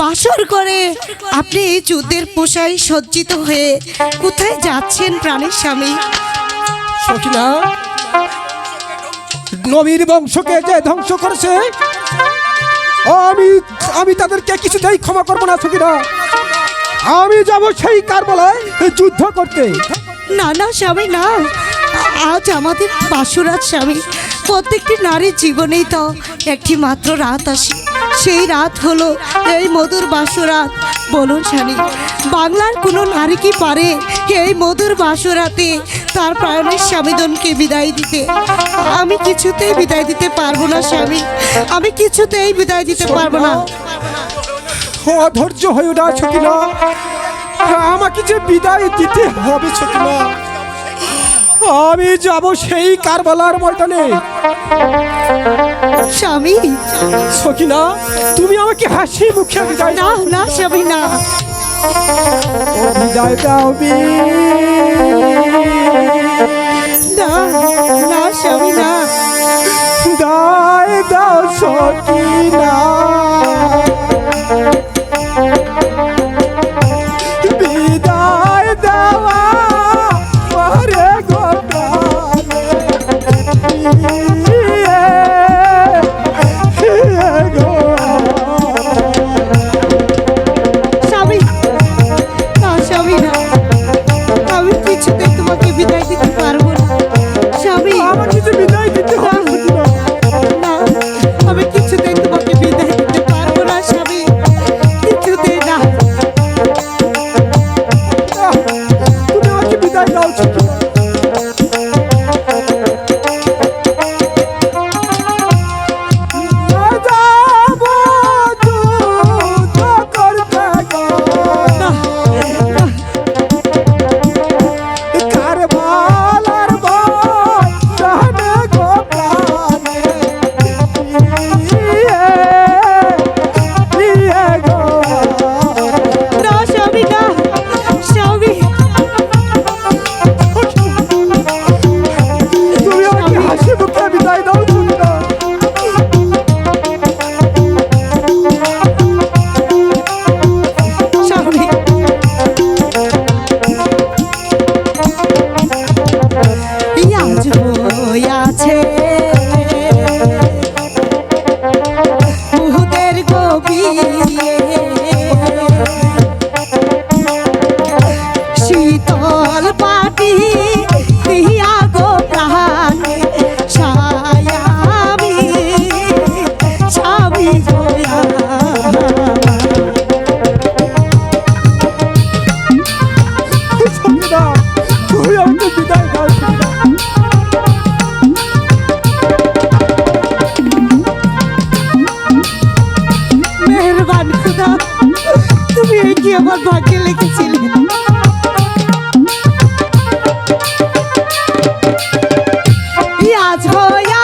বাসর করে। আপনি এই যুদ্ধের পোষায় সজ্জিত হয়ে কোথায় যাচ্ছেন প্রাণের স্বামী? সখিনা নবীর বংশকে যে ধ্বংস করেছে আমি আমি তাদেরকে কিছুতেই ক্ষমা করব না সখিনা আমি যাব সেই কারবালায় যুদ্ধ করতে। না না স্বামী না। আজ আমাদের বাসুরাজ স্বামী প্রত্যেকটি নারীর জীবনেই তো একটি মাত্র রাত আসে। সেই রাত হলো এই মধুর বাসরাত। বলুন স্বামী বাংলার কোনো নারী কি পারে এই মধুর বাসরাতে তার প্রাণের স্বামীদনকে বিদায় দিতে? আমি কিছুতেই বিদায় দিতে পারব না স্বামী আমি কিছুতেই বিদায় দিতে পারব না। অধৈর্য হয়ে না সখিনা আমাকে যে বিদায় দিতে হবে সখিনা আমি যাব সেই কারবালার ময়দানে। স্বামী। সখিনা তুমি আমাকে হাসি মুখে বিদায় না না স্বামী না। বিদায় দাও তুমি আমাকে বিদায় শীতল পাটি দিয়া গো প্রাণে ছায়ামি স্বামী গোয়া বিদায়। মেহরবান খুদা তুমি এই আমার ভাগ্যে লিখেছিলে আজ হইয়াছে